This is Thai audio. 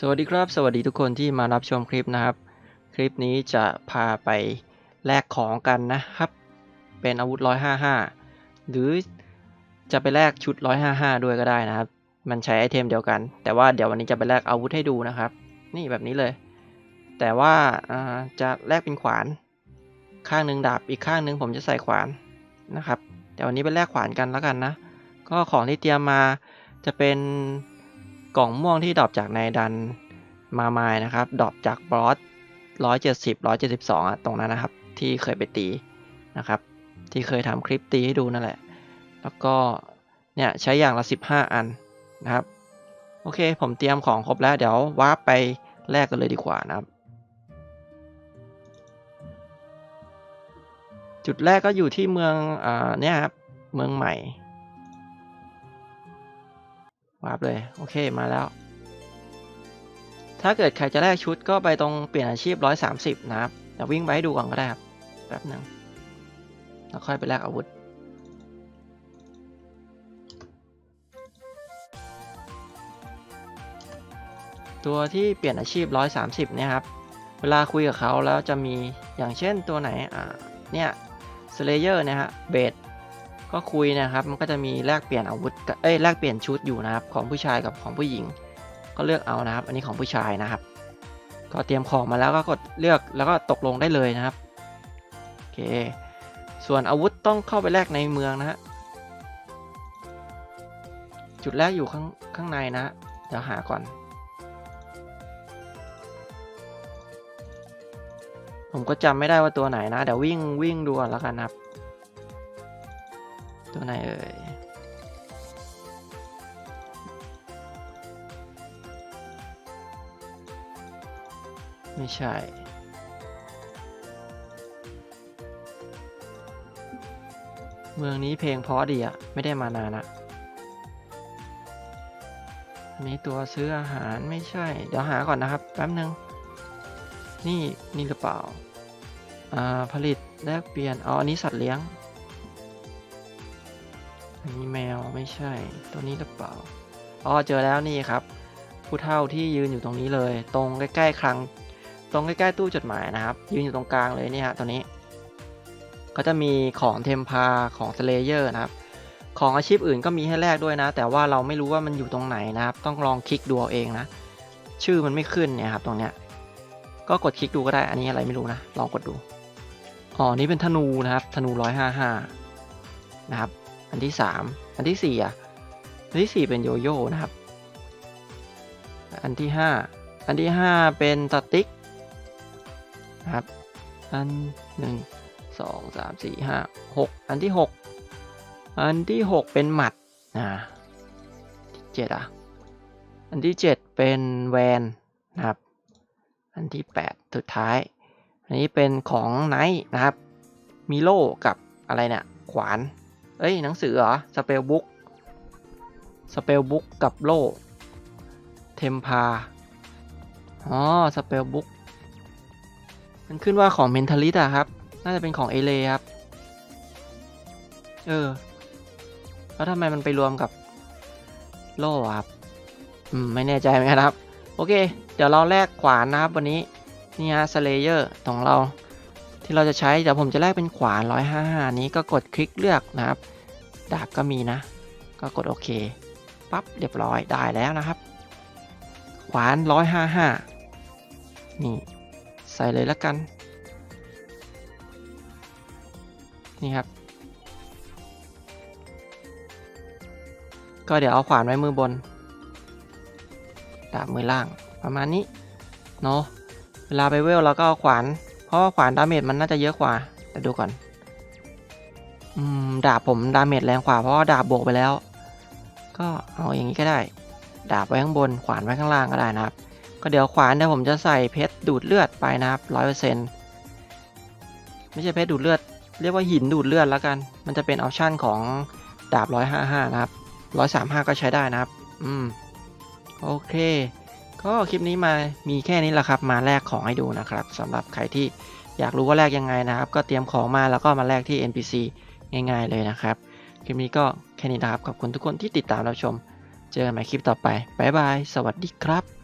สวัสดีครับ สวัสดีทุกคนที่มารับชมคลิปนะครับ คลิปนี้จะพาไปแลกของกันนะครับ เป็นอาวุธ 155 หรือจะไปแลกชุด 155 ด้วยก็ได้นะครับ มันใช้ไอเทมเดียวกัน แต่ว่าเดี๋ยววันนี้จะไปแลกอาวุธให้ดูนะครับ นี่แบบนี้เลย แต่ว่าจะแลกเป็นขวาน ข้างหนึ่งดาบอีกข้างหนึ่งผมจะใส่ขวานนะครับเดี๋ยววันนี้ไปแลกขวานกันแล้วกันนะ ก็ของที่เตรียมมาจะเป็น กล่องม่วงที่ดรอปจากในดันมาไมายนะครับดรอปจากบอสร้อยเจ็ดสิบร้อยเจ็ดสิบสองตรงนั้นนะครับ ที่เคยไปตีนะครับ ที่เคยทำคลิปตีให้ดูนั่นแหละ แล้วก็เนี่ยใช้อย่างละสิบห้าอันนะครับ โอเคผมเตรียมของครบแล้วเดี๋ยววาร์ปไปแลกกันเลยดีกว่านะครับ จุดแรกก็อยู่ที่เมืองอ่าเนี่ยครับ เมืองใหม่ วาร์ปเลย โอเคมาแล้ว ถ้าเกิดใครจะแลกชุดก็ไปตรงเปลี่ยนอาชีพ 130 นะครับเดี๋ยววิ่งไปให้ดูก่อนก็ได้ครับแป๊บหนึ่งแล้วค่อยไปแลกอาวุธ ตัวที่เปลี่ยนอาชีพ 130 เนี่ยครับ เวลาคุยกับเขาแล้วจะมีอย่างเช่นตัวไหนอ่าเนี่ยสเลเยอร์นะฮะเบด ก็คุยนะครับ มันก็จะมีแลกเปลี่ยนอาวุธ เอ้ยแลกเปลี่ยนชุดอยู่นะครับ ของผู้ชายกับของผู้หญิง ก็เลือกเอานะครับ อันนี้ของผู้ชายนะครับ ก็เตรียมของมาแล้วก็กดเลือกแล้วก็ตกลงได้เลยนะครับโอเค ส่วนอาวุธต้องเข้าไปแลกในเมืองนะฮะจุดแรกอยู่ข้างข้างในนะฮะเดี๋ยวหาก่อน ผมก็จำไม่ได้ว่าตัวไหนนะ เดี๋ยววิ่งวิ่งดูก่อนแล้วกันนะครับ ตัวไหนเอ่ยไม่ใช่ เมืองนี้เพลงเพราะดีอะไม่ได้มานานอะอันนี้ตัวซื้ออาหารไม่ใช่ เดี๋ยวหาก่อนนะครับ แป๊บนึง นี่นี่หรือเปล่า อ่า ผลิตแลกเปลี่ยนอ๋ออันนี้สัตว์เลี้ยง อันนี้แมวไม่ใช่ ตัวนี้หรือเปล่าอ๋อเจอแล้วนี่ครับ ผู้เฒ่าที่ยืนอยู่ตรงนี้เลย ตรงใกล้ๆคลัง ตรงใกล้ๆตู้จดหมายนะครับ ยืนอยู่ตรงกลางเลยนี่ฮะตัวนี้ ก็จะมีของเทมพาของสเลเยอร์นะครับ ของอาชีพอื่นก็มีให้แลกด้วยนะ แต่ว่าเราไม่รู้ว่ามันอยู่ตรงไหนนะครับ ต้องลองคลิกดูเอาเองนะ ชื่อมันไม่ขึ้นเนี่ยครับตรงเนี้ย ก็กดคลิกดูก็ได้ อันนี้อะไรไม่รู้นะ ลองกดดู อ๋อ นี่เป็นธนูนะครับ ธนูร้อยห้าห้านะครับ อันที่สามอันที่สี่อะอันที่สี่เป็นโยโย่นะครับ อันที่ห้าอันที่ห้าเป็นสติ๊กนะครับ อันหนึ่งสองสามสี่ห้าหกอันที่หกอันที่หกเป็นหมัดนะที่เจ็ดอะ อันที่เจ็ดเป็นแวนนะครับ อันที่ 8 สุดท้าย อันนี้เป็นของไนท์นะครับมีโลกับอะไรเนี่ยขวาน เอ้ยหนังสือเหรอสเปลบุ๊กสเปลบุ๊กกับโล่เทมพาอ๋อสเปลบุ๊กมันขึ้นว่าของเมนท a ลิสอะครับ น่าจะเป็นของเอเลครับ เออ แล้วทำไมมันไปรวมกับโล่ครับ อืม ไม่แน่ใจเหมือนกันครับ โอเค เดี๋ยวเราแลกขวานนะครับวันนี้ นี่ฮะสเลเยอร์ของเรา ที่เราจะใช้เดี๋ยวผมจะแลกเป็นขวาน155 นี้ก็กดคลิกเลือกนะครับ ดาบก็มีนะ ก็กดโอเคปั๊บเรียบร้อยได้แล้วนะครับ ขวาน 155 นี่ ใส่เลยแล้วกัน นี่ครับ ก็เดี๋ยวเอาขวานไว้มือบน ดาบมือล่างประมาณนี้เนาะเวลาไปเวลเราก็เอาขวาน ราะว่าขวานดาเมจมันน่าจะเยอะกว่าแต่ดูก่อนอืมดาบผมดาเมจแรงกว่าเพราะดาบบวกไปแล้ว ก็เอาอย่างนี้ก็ได้ ดาบไว้ข้างบนขวานไว้ข้างล่างก็ได้นะครับ ก็เดี๋ยวขวานเดี๋ยวผมจะใส่เพชรดูดเลือดไปนะครับร้อยเปอร์เซ็นต์ไม่ใช่เพชรดูดเลือด เรียกว่าหินดูดเลือดแล้วกัน มันจะเป็นออปชั่นของดาบร้อยห้าห้านะครับร้อยสามห้าก็ใช้ได้นะครับ อืม โอเค ก็คลิปนี้มามีแค่นี้แหละครับ มาแลกของให้ดูนะครับสำหรับใครที่อยากรู้ว่าแลกยังไงนะครับ ก็เตรียมของมาแล้วก็มาแลกที่ NPC ง่ายๆเลยนะครับ คลิปนี้ก็แค่นี้นะครับ ขอบคุณทุกคนที่ติดตามรับชม เจอกันใหม่คลิปต่อไป บ๊ายบาย สวัสดีครับ